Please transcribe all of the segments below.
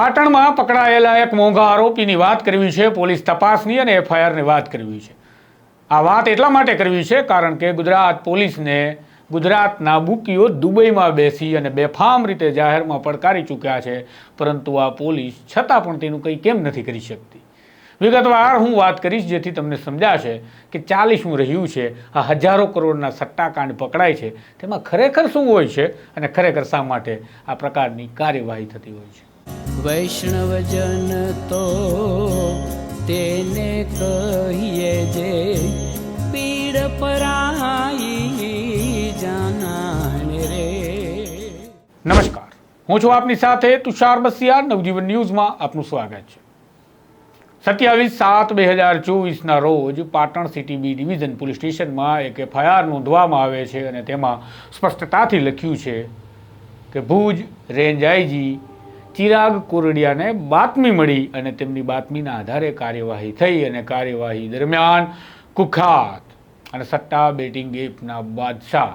પાટણમાં પકડાયેલા એક મોંઘા આરોપીની વાત કરવી છે, પોલીસ તપાસની અને એફઆઈઆરની વાત કરવી છે. આ વાત એટલા માટે કરવી છે કારણ કે ગુજરાત પોલીસને ગુજરાતના બુકીઓ દુબઈમાં બેસી અને બેફામ રીતે જાહેરમાં પડકારી ચૂક્યા છે, પરંતુ આ પોલીસ છતાં પણ તેનું કંઈ કેમ નથી કરી શકતી. વિગતવાર હું વાત કરીશ જેથી તમને સમજાશે કે ચાલી શું રહ્યું છે, આ હજારો કરોડના સટ્ટાકાંડ પકડાય છે, તેમાં ખરેખર શું હોય છે અને ખરેખર શા માટે આ પ્રકારની કાર્યવાહી થતી હોય છે? વૈષ્ણવજન તો તેને કહીએ જે પીડ પરાઈ જાનાને રે. નમસ્કાર. હું છું આપની સાથે તુષાર બસિયા નવજીવન ન્યૂઝમાં આપનું સ્વાગત છે. સત્યાવીસ સાત બે હજાર ચોવીસના રોજ Patan city B division police સ્ટેશનમાં એક એફઆઈઆર નોંધવામાં આવે છે અને તેમાં સ્પષ્ટતાથી લખ્યું છે કે ભુજ રેન્જ આઈજી ચિરાગ કોરડિયાને બાતમી મળી અને તેમની બાતમીના આધારે કાર્યવાહી થઈ અને કાર્યવાહી દરમિયાન કુખ્યાત અને સટ્ટા બેટિંગ એપના બાદશાહ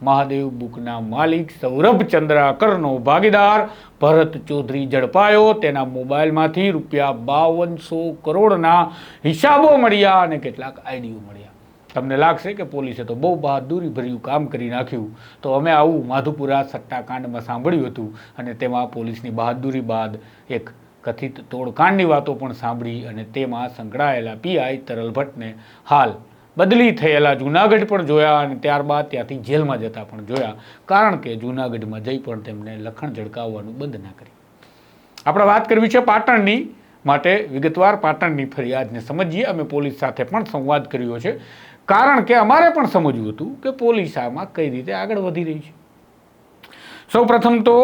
મહાદેવ બુકના માલિક સૌરભ ચંદ્રાકરનો ભાગીદાર ભરત ચૌધરી ઝડપાયો. તેના મોબાઈલમાંથી રૂપિયા બાવનસો કરોડના હિસાબો મળ્યા અને કેટલાક આઈડીઓ મળ્યા. તમને લાગશે કે પોલીસે તો બહુ બહાદુરી ભર્યું કામ કરી નાખ્યું. તો અમે આવું માધુપુરા સટ્ટાકાંડમાં સાંભળ્યું હતું અને તેમાં પોલીસની બહાદુરી બાદ એક કથિત તોડકાંડની વાતો પણ સાંભળી અને તેમાં સંકળાયેલા પીઆઈ તરલ ભટ્ટને હાલ બદલી થયેલા જૂનાગઢ પણ જોયા અને ત્યારબાદ ત્યાંથી જેલમાં જતા પણ જોયા. કારણ કે જૂનાગઢમાં જઈ પણ તેમને લખણ ઝળકાવવાનું બંધ ના કર્યું. આપણે વાત કરવી છે પાટણની. માટે વિગતવાર પાટણની ફરિયાદને સમજીએ. અમે પોલીસ સાથે પણ સંવાદ કર્યો છે. કારણ કે અમારે પણ સમજવું હતું કે પોલીસ આમાં કઈ રીતે આગળ વધી રહી છે. સૌપ્રથમ તો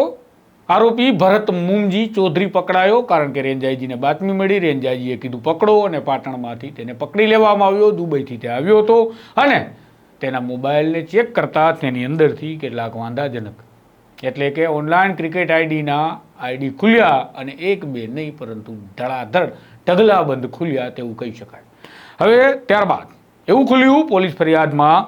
આરોપી ભરત મુમજી ચૌધરી પકડાયો, કારણ કે રેન્જાઈજીને બાતમી મળી. રેન્જાઈજીએ કીધું, પકડો, અને પાટણમાંથી તેને પકડી લેવામાં આવ્યો. દુબઈથી તે આવ્યો હતો અને તેના મોબાઈલને ચેક કરતા તેની અંદરથી કેટલાક વાંધાજનક. એટલે કે ઓનલાઈન ક્રિકેટ આઈડીના આઈડી ખુલ્યા અને એક બે નહીં, પરંતુ ધડાધડ ઢગલાબંધ ખુલ્યા તેવું કહી શકાય. હવે ત્યારબાદ, એવું ખુલ્યું પોલીસ ફરિયાદમાં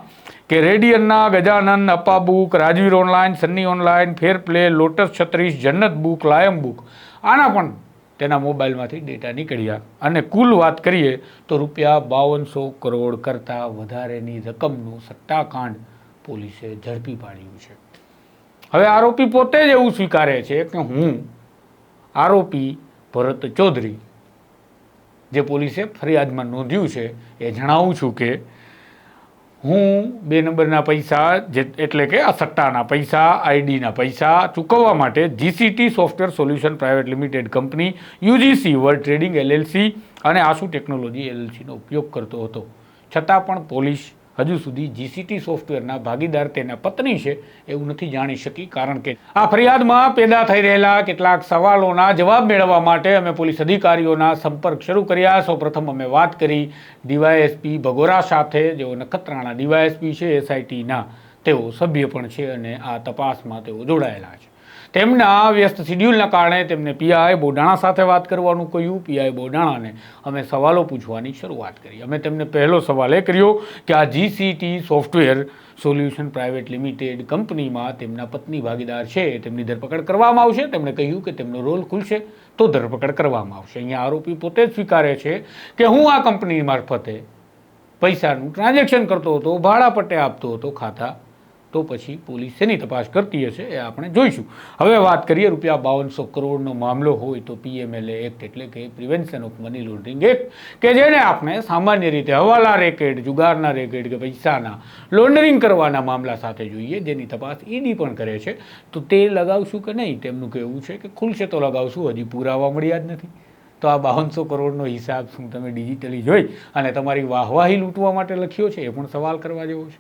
કે રેડિયનના Gajanand Appa book Rajveer online, Sunny online fair play lotus છત્રીસ, જન્નત બુક, લાયમ બુક, આના પણ તેના મોબાઈલમાંથી ડેટા નીકળ્યા. અને કુલ વાત કરીએ તો રૂપિયા બાવનસો કરોડ કરતાં વધારેની રકમનું સટ્ટાકાંડ પોલીસે ઝડપી પાડ્યું છે. હવે આરોપી પોતે જ એવું સ્વીકારે છે કે હું આરોપી ભરત ચૌધરી, જે પોલીસે ફરિયાદમાં નોંધ્યું છે, એ જણાવું છું કે હું બે નંબરના પૈસા જે એટલે કે આ સટ્ટાના પૈસા, આઈડીના પૈસા ચૂકવવા માટે GCT software solution private limited company, UGC world trading LLC અને આસુ ટેકનોલોજી એલએલસીનો ઉપયોગ કરતો હતો. છતાં પણ પોલીસ હજુ સુધી જીસીટી સોફ્ટવેરના ભાગીદાર તેના પત્ની છે, એવું નથી જાણી શકી, કારણ કે આ ફરિયાદમાં પેદા થઈ રહેલા કેટલાક સવાલોના જવાબ મેળવવા માટે અમે પોલીસ અધિકારીઓના સંપર્ક શરૂ કર્યા. સૌપ્રથમ અમે વાત કરી ડીવાયએસપી ભગોરા સાથે, જેઓ નખત્રાણા ડીવાયએસપી છે એસઆઈટીના તેઓ સભ્ય પણ છે અને આ તપાસમાં તેઓ જોડાયેલા છે. તેમના વ્યસ્ત શિડ્યુલના કારણે તેમને પીઆઈ બોડાણા સાથે વાત કરવાનું કહ્યું. પીઆઈ બોડાણાને અમે સવાલો પૂછવાની શરૂઆત કરી. અમે તેમને પહેલો સવાલ એ કર્યો કે આ GCT software solution private limited કંપનીમાં તેમના પત્ની ભાગીદાર છે. તેમની ધરપકડ કરવામાં આવશે. તેમણે કહ્યું કે તેમનો રોલ ખુલશે તો ધરપકડ કરવામાં આવશે. અહીંયા આરોપી પોતે જ સ્વીકારે છે કે હું આ કંપની મારફતે પૈસાનું ટ્રાન્ઝેક્શન કરતો હતો ભાડા પટ્ટે આપતો હતો ખાતા તો પછી પોલીસ એની તપાસ કરતી હશે, એ આપણે જોઈશું. હવે વાત કરીએ રૂપિયા બાવનસો કરોડનો મામલો હોય તો પીએમએલએ એક્ટ એટલે કે prevention of money laundering act, કે જેને આપણે સામાન્ય રીતે હવાલા રેકેટ, જુગારના રેકેટ કે પૈસાના લોન્ડરિંગ કરવાના મામલા સાથે જોઈએ, જેની તપાસ ઈડી પણ કરે છે. તો તે લગાવશું કે નહીં? તેમનું કહેવું છે કે ખુલશે તો લગાવશું, હજી પુરાવા મળ્યા જ નથી. તો આ બાવનસો કરોડનો હિસાબ શું તમે ડિજિટલી જોઈ અને તમારી વાહવાહી લૂંટવા માટે લખ્યો છે? એ પણ સવાલ કરવા જેવો છે.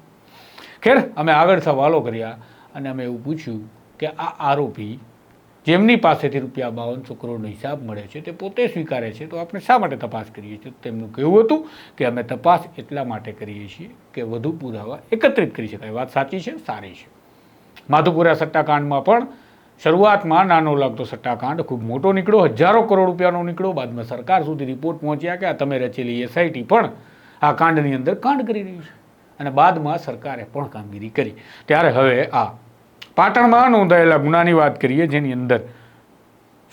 ખેર, અમે આગળ સવાલો કર્યા અને અમે એવું પૂછ્યું કે આ આરોપી જેમની પાસેથી રૂપિયા બાવનસો કરોડનો હિસાબ મળે છે, તે પોતે સ્વીકારે છે, તો આપણે શા માટે તપાસ કરીએ છીએ? તેમનું કહેવું હતું કે અમે તપાસ એટલા માટે કરીએ છીએ કે વધુ પુરાવા એકત્રિત કરી શકાય. વાત સાચી છે, સારી છે. માધુપુરા સટ્ટાકાંડમાં પણ શરૂઆતમાં નાનો લાગતો સટ્ટાકાંડ, ખૂબ મોટો નીકળ્યો, હજારો કરોડ રૂપિયાનો નીકળ્યો. બાદમાં સરકાર સુધી રિપોર્ટ પહોંચ્યા કે આ તમે રચેલી એસઆઈટી પણ આ કાંડની અંદર કાંડ કરી રહ્યું છે. અને બાદમાં સરકારે પણ કામગીરી કરી. ત્યારે હવે આ પાટણમાં નોંધાયેલા ગુનાની વાત કરીએ, જેની અંદર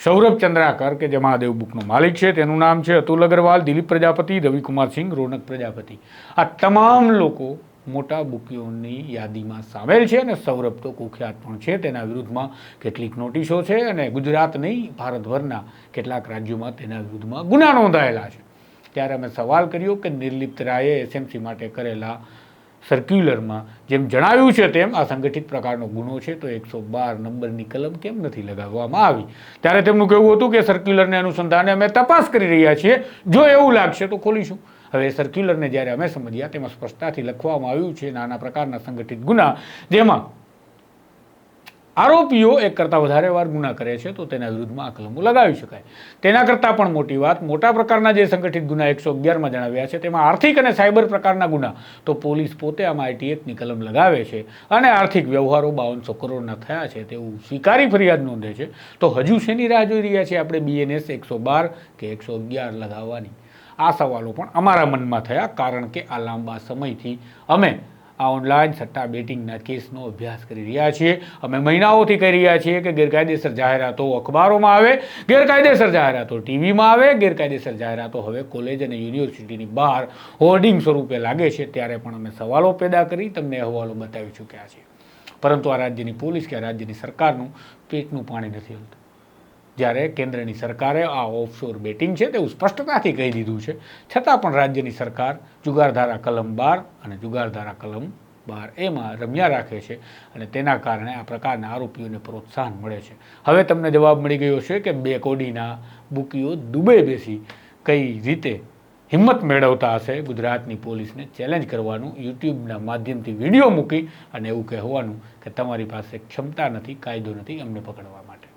સૌરભ ચંદ્રાકર કે જે મહાદેવ બુકનો માલિક છે, તેનું નામ છે અતુલ અગ્રવાલ, દિલીપ પ્રજાપતિ, રવિકુમાર સિંહ રોનક પ્રજાપતિ. આ તમામ લોકો મોટા બુકીઓની યાદીમાં સામેલ છે અને સૌરભ તો કુખ્યાત પણ છે. તેના વિરુદ્ધમાં કેટલીક નોટિસો છે અને ગુજરાત નહીં, ભારતભરના કેટલાક રાજ્યોમાં તેના વિરુદ્ધમાં ગુના નોંધાયેલા છે. ત્યારે અમે સવાલ કર્યો કે નિર્લિપ્ત રાયે એસએમસી માટે કરેલા સર્ક્યુલરમાં જેમ જણાવ્યું છે તેમ આ સંગઠિત પ્રકારનો ગુનો છે, તો એકસો બાર નંબરની કલમ કેમ નથી લગાવવામાં આવી? ત્યારે તેમનું કહેવું હતું કે સર્ક્યુલરને અનુસંધાને અમે તપાસ કરી રહ્યા છીએ. જો એવું લાગશે તો ખોલીશું. હવે સર્ક્યુલરને જ્યારે અમે સમજ્યા, તેમાં સ્પષ્ટતાથી લખવામાં આવ્યું છે નાના પ્રકારના સંગઠિત ગુના, જેમાં આરોપીઓ એક કરતાં વધારે વાર ગુના કરે છે, તો તેના વિરુદ્ધમાં આ કલમો લગાવી શકાય. તેના કરતાં પણ મોટી વાત, મોટા પ્રકારના જે સંગઠિત ગુના એકસો અગિયારમાં જણાવ્યા છે, તેમાં આર્થિક અને સાયબર પ્રકારના ગુના, તો પોલીસ પોતે આમાં આઈટી એક્ટની કલમ લગાવે છે અને આર્થિક વ્યવહારો બાવનસો કરોડના થયા છે તેવું સ્વીકારી ફરિયાદ નોંધે છે. તો હજુ શેની રાહ જોઈ રહ્યા છે આપણે બીએનએસ એકસો બાર કે એકસો અગિયાર લગાવવાની? આ સવાલો પણ અમારા મનમાં થયા, કારણ કે આ લાંબા સમયથી અમે આ ઓનલાઈન સટ્ટા બેટિંગના કેસનો અભ્યાસ કરી રહ્યા છીએ. અમે મહિનાઓથી કહી રહ્યા છીએ કે ગેરકાયદેસર જાહેરાતો અખબારોમાં આવે, ગેરકાયદેસર જાહેરાતો ટીવીમાં આવે, ગેરકાયદેસર જાહેરાતો હવે કોલેજ અને યુનિવર્સિટીની બહાર હોર્ડિંગ સ્વરૂપે લાગે છે. ત્યારે પણ અમે સવાલો પેદા કરી, તમને અહેવાલો બતાવી ચૂક્યા છીએ. પરંતુ આ રાજ્યની પોલીસ કે રાજ્યની સરકારનું પેટનું પાણી નથી હલતું. જ્યારે કેન્દ્રની સરકારે આ ઓફશોર બેટિંગ છે તેવું સ્પષ્ટતાથી કહી દીધું છે. છતાં પણ રાજ્યની સરકાર જુગારધારા કલમ બાર અને જુગારધારા કલમ બાર એમાં રમ્યા રાખે છે અને તેના કારણે આ પ્રકારના આરોપીઓને પ્રોત્સાહન મળે છે. હવે તમને જવાબ મળી ગયો છે કે બે કોડીના બુકીઓ દુબઈ બેસી કઈ રીતે હિંમત મેળવતા હશે? ગુજરાતની પોલીસને ચેલેન્જ કરવાનું યુટ્યુબના માધ્યમથી વીડિયો મૂકી અને એવું કહેવાનું કે તમારી પાસે ક્ષમતા નથી, કાયદો નથી અમને પકડવા માટે.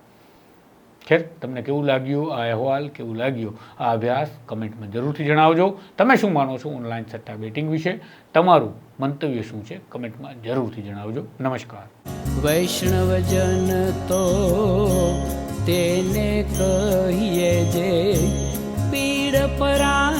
ખેર, તમને કેવું લાગ્યું આ અહેવાલ, કેવું લાગ્યું આ અભ્યાસ? કમેન્ટમાં જરૂરથી જણાવજો. તમે શું માનો છો ઓનલાઈન સટ્ટા બેટિંગ વિશે? તમારું મંતવ્ય શું છે? કમેન્ટમાં જરૂરથી જણાવજો. નમસ્કાર. વૈષ્ણવજન તો તેને કહીએ જે પીડ પરા